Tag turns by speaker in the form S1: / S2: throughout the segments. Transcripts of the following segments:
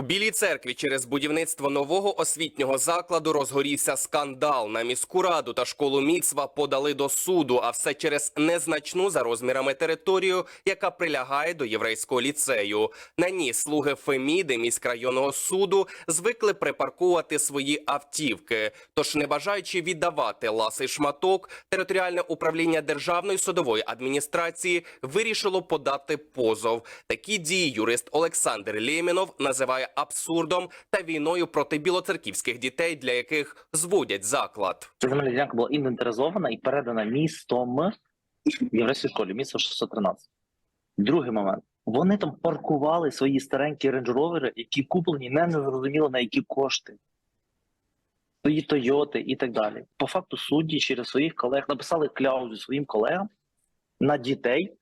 S1: У Білій церкві через будівництво нового освітнього закладу розгорівся скандал. На міську раду та школу Міцва подали до суду, а все через незначну за розмірами територію, яка прилягає до єврейського ліцею. На ній слуги Феміди міськрайонного суду звикли припаркувати свої автівки. Тож, не бажаючи віддавати ласий шматок, територіальне управління державної судової адміністрації вирішило подати позов. Такі дії юрист Олександр Лємінов називає абсурдом та війною проти білоцерківських дітей, для яких зводять заклад.
S2: Ця земельна ділянка була інвентаризована і передана містом єврейській школі, місто 613. Другий момент. Вони там паркували свої старенькі рейндж-ровери, які куплені не незрозуміло на які кошти. Свої Тойоти і так далі. По факту судді через своїх колег написали кляузу своїм колегам на дітей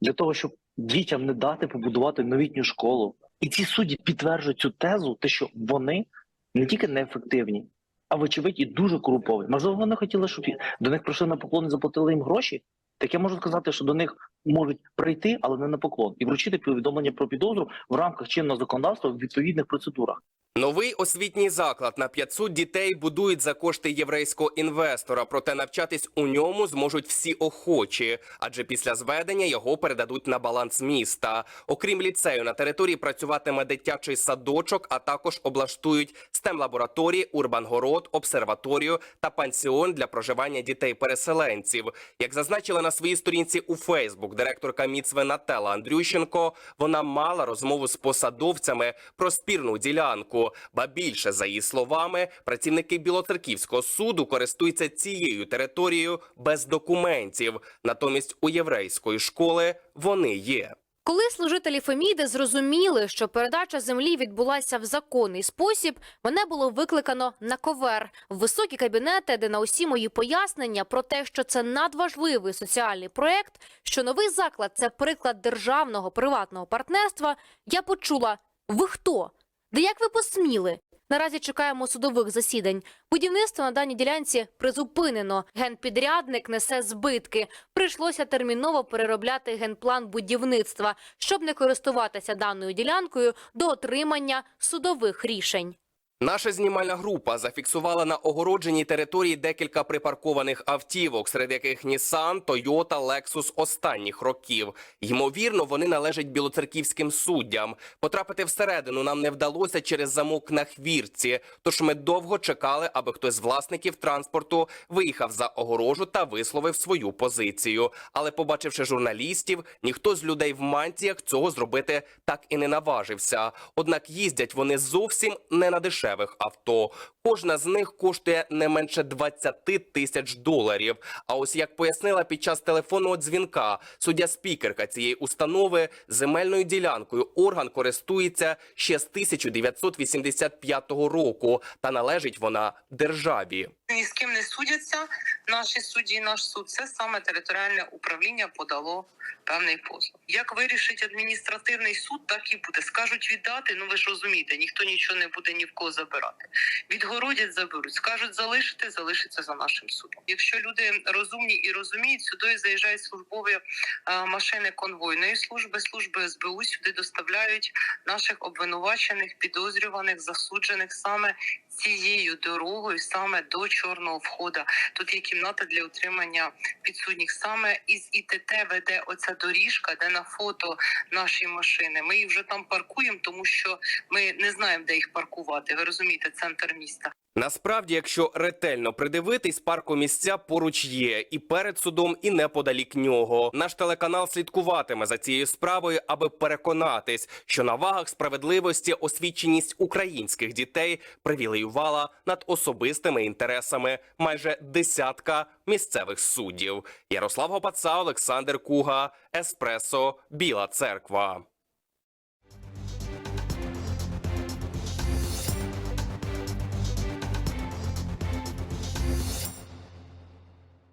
S2: для того, щоб дітям не дати побудувати новітню школу. І ці судді підтверджують цю тезу, те, що вони не тільки неефективні, а вочевидь і дуже корумповані. Можливо, вони хотіли, щоб до них прийшли на поклон і заплатили їм гроші. Так я можу сказати, що до них можуть прийти, але не на поклон, і вручити повідомлення про підозру в рамках чинного законодавства в відповідних процедурах.
S1: Новий освітній заклад на 500 дітей будують за кошти єврейського інвестора. Проте навчатись у ньому зможуть всі охочі, адже після зведення його передадуть на баланс міста. Окрім ліцею, на території працюватиме дитячий садочок, а також облаштують стем-лабораторії, урбангород, обсерваторію та пансіон для проживання дітей-переселенців. Як зазначила на своїй сторінці у Фейсбук директорка Міцве Нателла Андрющенко, вона мала розмову з посадовцями про спірну ділянку. Ба більше за її словами, працівники Білоцерківського суду користуються цією територією без документів. Натомість у єврейської школи вони є.
S3: Коли служителі Феміди зрозуміли, що передача землі відбулася в законний спосіб, мене було викликано на ковер в високі кабінети, де на усі мої пояснення про те, що це надважливий соціальний проект, що новий заклад це приклад державного приватного партнерства. Я почула: ви хто? Де як ви посміли? Наразі чекаємо судових засідань. Будівництво на даній ділянці призупинено. Генпідрядник несе збитки. Прийшлося терміново переробляти генплан будівництва, щоб не користуватися даною ділянкою до отримання судових рішень.
S1: Наша знімальна група зафіксувала на огородженій території декілька припаркованих автівок, серед яких Нісан, Тойота, Лексус останніх років. Ймовірно, вони належать білоцерківським суддям. Потрапити всередину нам не вдалося через замок на хвірці. Тож ми довго чекали, аби хтось з власників транспорту виїхав за огорожу та висловив свою позицію. Але, побачивши журналістів, ніхто з людей в мантіях цього зробити так і не наважився. Однак їздять вони зовсім не на дешевих авто. Кожна з них коштує не менше 20 тисяч доларів. А ось як пояснила під час телефонного дзвінка суддя спікерка цієї установи земельною ділянкою орган користується ще з 1985 року, та належить вона державі.
S4: ні з ким не судяться. Наші судді, наш суд це саме територіальне управління подало певний позов. Як вирішить адміністративний суд, так і буде. Скажуть віддати. Ну ви ж розумієте, ніхто нічого не буде ні в кого забирати. Відгородять, заберуть. Скажуть залишити, залишиться за нашим судом. Якщо люди розумні і розуміють, сюди заїжджають службові е, машини конвойної служби, служби СБУ сюди доставляють наших обвинувачених, підозрюваних, засуджених саме цією дорогою, саме до чорного входа. Тут є кімната для утримання підсудніх. Саме із ІТТ веде оця доріжка, де на фото наші машини. Ми їх вже там паркуємо, тому що ми не знаємо, де їх паркувати. Ви розумієте, центр міста.
S1: Насправді, якщо ретельно придивитись, паркомісця поруч є і перед судом, і неподалік нього. Наш телеканал слідкуватиме за цією справою, аби переконатись, що на вагах справедливості освіченість українських дітей привілеювала над особистими інтересами майже десятка місцевих суддів. Ярослав Гопаца, Олександр Куга, Еспресо, Біла Церква.